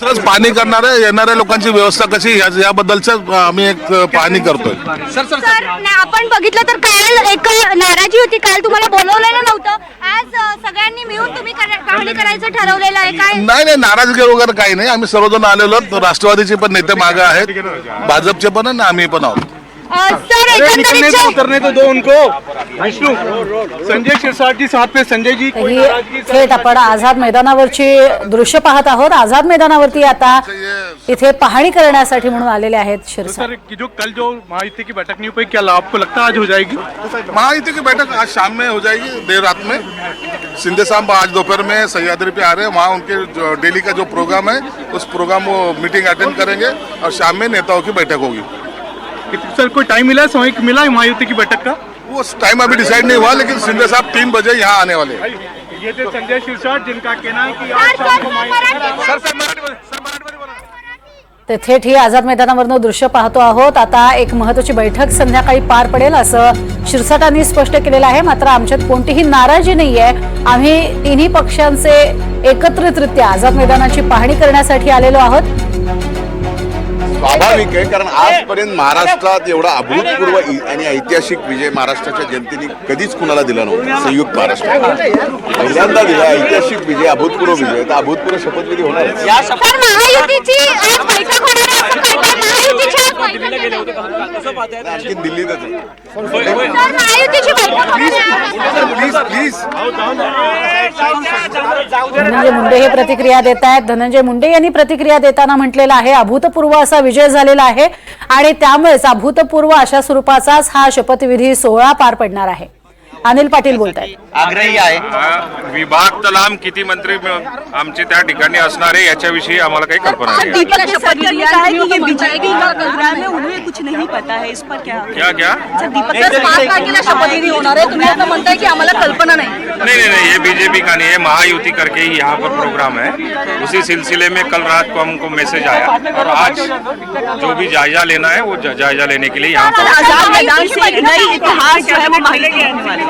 सरच पाहणी करणाऱ्या येणाऱ्या लोकांची व्यवस्था कशी या- याबद्दलच आम्ही एक पाहणी करतोय. तर ना- आपण बघितलं तर काल एक नाराजी होती. काल तुम्हाला बोलवलेलं नव्हतं. आज अ, सगळ्यांनी मिळून तुम्ही करा- पाहणी करायचं ठरवलेलं आहे. काय? नाही नाही नाराजगी वगैरे काही नाही. आम्ही सर्वजण आलेलो आहोत. राष्ट्रवादीचे पण नेते मागे आहेत. भाजपचे पण आणि आम्ही पण आहोत. सर निकलने तो उतरने तो दो उनको। विष्णु संजय शिरसाट जी साथ पे संजय जी कोई ही थेट आपण आझाद मैदानावरची दृश्य पाहत आहोत. आझाद मैदानावरती आता इथे पाहणी करण्यासाठी म्हणून आलेले आहेत शिरसाट. सर कि जो कल जो महायुति की बैठक नहीं हो पाई क्या आपको लगता है आज हो जाएगी? महायुति की बैठक आज शाम में हो जाएगी देर रात में। सिंधे साहब आज दोपहर में सह्याद्री पे आ रहे हैं। वहाँ उनके जो डेली का जो प्रोग्राम है उस प्रोग्राम वो मीटिंग अटेंड करेंगे और शाम में नेताओं की बैठक होगी। सर कोई टाइम मिला है? समय मिला है महायुति की बैठक का? वो टाइम अभी डिसाइड नहीं हुआ लेकिन सिंधे साहब तीन बजे यहाँ आने वाले हैं। ये थे संजय शिरसाट जिनका कहना है कि सर, आज शाम को. ते थेट ही आझाद मैदानावरनं दृश्य पाहतो आहोत. आता एक महत्वाची बैठक संध्याकाळी पार पडेल असं शिरसाटांनी स्पष्ट केलेलं आहे. मात्र आमच्यात कोणतीही नाराजी नाहीये. आम्ही तिन्ही पक्षांचे एकत्रितरित्या आझाद मैदानाची पाहणी करण्यासाठी आलेलो आहोत. स्वाभाविक आहे कारण आजपर्यंत महाराष्ट्रात एवढा अभूतपूर्व आणि ऐतिहासिक विजय महाराष्ट्राच्या जनतेने कधीच कुणाला दिला नव्हता संयुक्त महाराष्ट्र. पहिल्यांदा दिला ऐतिहासिक विजय अभूतपूर्व विजय. तर अभूतपूर्व शपथविधी होणार. आणखी दिल्लीतच धनंजय मुंडे हे प्रतिक्रिया देत आहेत. धनंजय मुंडे यांनी प्रतिक्रिया देताना म्हटलेलं आहे अभूतपूर्व असा विजय झालेला आहे आणि त्यामुळेच अभूतपूर्व अशा स्वरूपाचाच हा शपथविधी सोहळा पार पडणार आहे. अनिल पाटील बोलत आहेत आग्रही आहे. विभाग तलाम किती मंत्री म- आमचे त्या ठिकाणी असणार आहे याच्याविषयी आम्हाला काही कल्पना नाही. आहे. दीपक शपथ लिया है कि ये बीजेपी का प्रोग्राम है उन्हें कुछ नहीं पता है इस पर क्या क्या क्या? सर दीपक सर पाच तारखेला शपथविधी होणार आहे तुम्ही आता म्हणताय की आम्हाला कल्पना नाही. नहीं नहीं नहीं ये बीजेपी का नहीं है महायुति करके ही यहाँ पर प्रोग्राम है. उसी सिलसिले में कल रात को हमको मैसेज आया। और आज जो भी जायजा लेना है वो जा- जायजा लेने के लिए यहाँ पर आज़ाद मैदान से नई इतिहास जो है वो माहिती होने वाली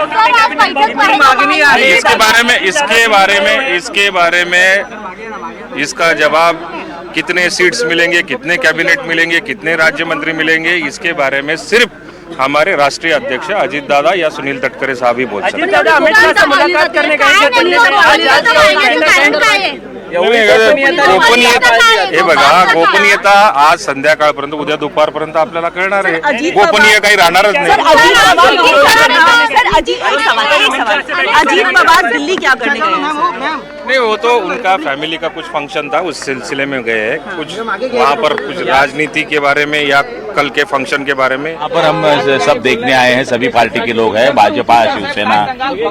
है। इसके बारे में इसके बारे में इसके बारे में इसका जवाब कितने सीट्स मिलेंगे कितने कैबिनेट मिलेंगे कितने राज्य मंत्री मिलेंगे इसके बारे में सिर्फ़ हमारे राष्ट्रीय अध्यक्ष अजीत दादा या सुनील तटकरे साहब ही बोल सकते हैं। मुलाकात करने नेमकं महायुतीचं व्हायचं कारण काय आहे गोपनीयता हे बघा गोपनीयता आज संध्याकाळपर्यंत उद्या दुपारपर्यंत आपल्याला कळणार आहे. गोपनीय काही राहणारच नाही. हैं नहीं वो तो उनका फैमिली का कुछ फ़ंक्शन था उस सिलसिले में गए हैं। कुछ वहाँ पर कुछ राजनीति के बारे में या कल के फ़ंक्शन के बारे में? यहाँ पर हम सब देखने आए हैं सभी पार्टी के लोग हैं भाजपा शिवसेना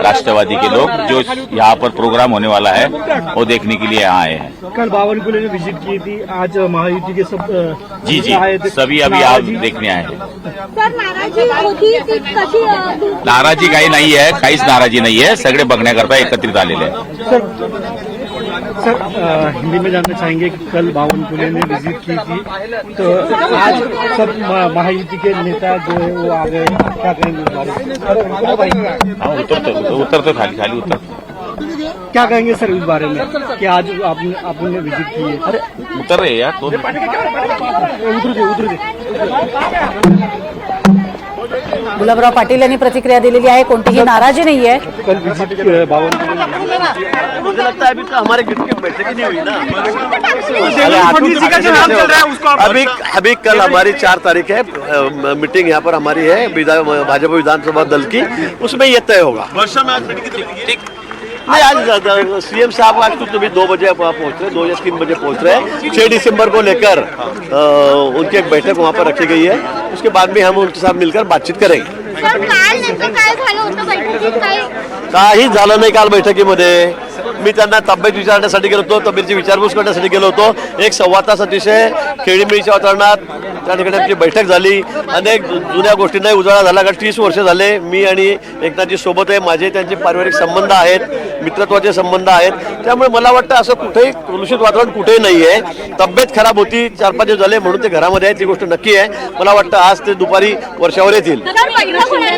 राष्ट्रवादी के लोग जो यहाँ पर प्रोग्राम होने वाला है वो देखने के लिए यहाँ आए हैं। कल बावनकुले ने विज़िट की थी आज महायुति के सब जी जी सभी अभी आप देखने आए हैं। नाराजी काही नाही आहे काहीच नाराजी नाही आहे सगळे बघण्याकरता एकत्रित आलेले आहे सर हिंदी में जानना चाहेंगे कि कल बावनकुले ने विज़िट की थी। तो आज सब महायुति के नेता जो है वो आ गए। क्या कहेंगे बारे में? हाँ उतरतो उतरतो खाली खाली उतरतो क्या कहेंगे सर इस बारे में? कि आज आपने आपने विज़िट की है। अरे उतर रहे यार उतर दे उतर दे गुलाबराव पाटिल यांनी प्रतिक्रिया दिलेली आहे. कोणतीही नाराजी नहीं है अभी हमारे बैठक नहीं हुई ना अभी अभी कल हमारी चार तारीख है मीटिंग यहाँ पर हमारी है भाजपा विधानसभा दल की। उसमें यह तय होगा। वर्षा में आज नहीं आज सीएम साहब आज कुछ भी दो बजे पहुँच रहे हैं दो या तीन बजे पहुँच रहे हैं। छह दिसंबर को लेकर उनकी एक बैठक वहाँ पर रखी गई है। उसके बाद में हम उनके साथ मिलकर बातचीत करेंगे। काही? झालं नाही काल बैठकीमध्ये। मी त्यांना तब्येत विचारण्यासाठी गेलो होतो तब्येतीची विचारपूस करण्यासाठी गेलो होतो. एक संवाद तास अतिशय खेळीमेळीच्या वातावरणात त्या ठिकाणी आमची बैठक झाली. अनेक जुन्या गोष्टींना उजाळा झाला कारण तीस वर्ष झाले. मी आणि एकनाथजी सोबत आहे. माझे त्यांचे पारिवारिक संबंध आहेत मित्रत्वाचे संबंध आहेत. त्यामुळे मला वाटतं असं कुठेही कलुषित वातावरण कुठेही नाही आहे. तब्येत खराब होती चार पाच दिवस झाले म्हणून ते घरामध्ये आहेत ती गोष्ट नक्की आहे. मला वाटतं आज ते दुपारी वर्षावर येतील. आहे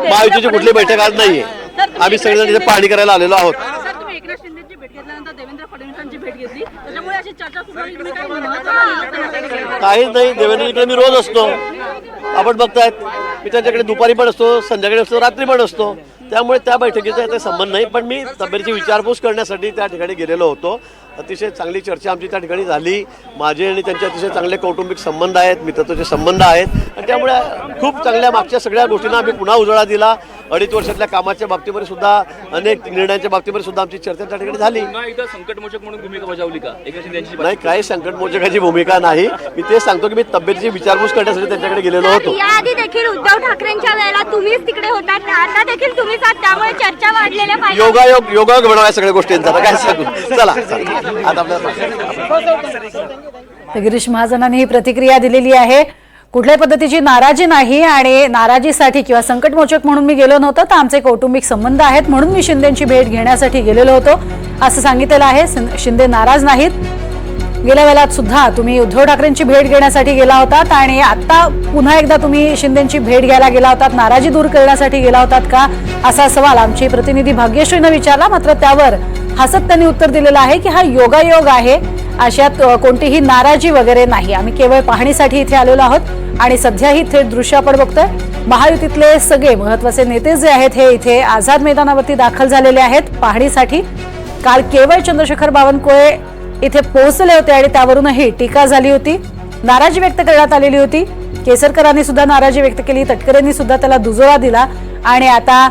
महायुतीची आहे कुठली बैठक आज नाहीये. आम्ही सगळेजण तिथे पाहणी करायला आलेलो आहोत. सर तुम्ही एकनाथ शिंदेची घेतल्यानंतर देवेंद्र फडणवीसांची भेट घेतली. त्याच्यामुळे अशी चर्चा सुरू झाली तुम्ही काही महत्त्वाचं काहीच नाही. देवेंद्रजीकडे मी रोज असतो. आपण बघतायत मी त्यांच्याकडे दुपारी पण असतो संध्याकाळी असतो रात्री पण असतो. त्यामुळे त्या बैठकीचा काही संबंध नाही. पण मी तब्येतीची विचारपूस करण्यासाठी त्या ठिकाणी गेलेलो होतो. अतिशय चांगली चर्चा आमची त्या ठिकाणी झाली. माझे आणि त्यांचे अतिशय चांगले कौटुंबिक संबंध आहेत मित्रत्वाचे संबंध आहेत. आणि त्यामुळे खूप चांगल्या मागच्या सगळ्या गोष्टींना आम्ही पुन्हा उजाळा दिला. अडीच वर्षातल्या कामाच्या बाबतीमध्ये सुद्धा अनेक निर्णयांच्या बाबतीमध्ये सुद्धा आमची चर्चा त्या ठिकाणी झाली. पुन्हा एकदा संकटमोचक म्हणून भूमिका बजावली का? नाही काही संकटमोचकाची भूमिका नाही. मी तेच सांगतो की मी तब्येतीची विचारपूस करण्यासाठी त्यांच्याकडे गेलेलो होतो. याआधी देखील उद्धव ठाकरेंच्या वेळेला तुम्हीच तिकडे होतात आता देखील तुम्हीच त्यामुळे चर्चा वाढलेल्या योगायोग योगायोग बनवा या सगळ्या गोष्टींचा. काय सांगू? चला चला. आता आपल्याला तर गिरीश महाजनांनी ही प्रतिक्रिया दिलेली आहे. कुठल्याही पद्धतीची नाराजी नाही आणि नाराजीसाठी किंवा संकटमोचक म्हणून मी गेलो नव्हतो तर आमचे कौटुंबिक संबंध आहेत म्हणून मी शिंदेची भेट घेण्यासाठी गेलेलो होतो. असं सांगितलेलं आहे. शिं- शिंदे नाराज नाहीत. गेल्या वेळात सुद्धा तुम्ही उद्धव ठाकरेंची भेट घेण्यासाठी गेला होतात आणि आता पुन्हा एकदा तुम्ही शिंदेची भेट घ्यायला गेला होतात. नाराजी दूर करण्यासाठी गेला होतात का? असा सवाल आमची प्रतिनिधी भाग्यश्रीनं विचारला. मात्र त्यावर हसत त्यांनी उत्तर दिलेलं आहे की हा योगायोग आहे. अशात कोणतीही नाराजी वगैरे नाही. आम्ही केवळ पाहणीसाठी इथे आलेलो आहोत आणि सध्याही थेट दृश्य आपण बघतोय. महायुतीतले सगळे महत्त्वाचे नेते जे आहेत हे इथे आझाद मैदानावरती दाखल झालेले आहेत पाहणीसाठी. काल केवळ चंद्रशेखर बावनकुळे इथे पोहोचले होते आणि त्यावरूनही टीका झाली होती. नाराजी व्यक्त करण्यात आलेली होती. केसरकरांनी सुद्धा नाराजी व्यक्त केली तटकरेंनी सुद्धा त्याला दुजोरा दिला. आणि आता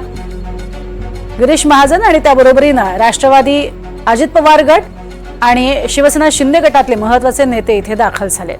गिरीश महाजन आणि त्याबरोबरीनं राष्ट्रवादी अजित पवार गट आणि शिवसेना शिंदे गटातले महत्त्वाचे नेते इथे दाखल झालेत.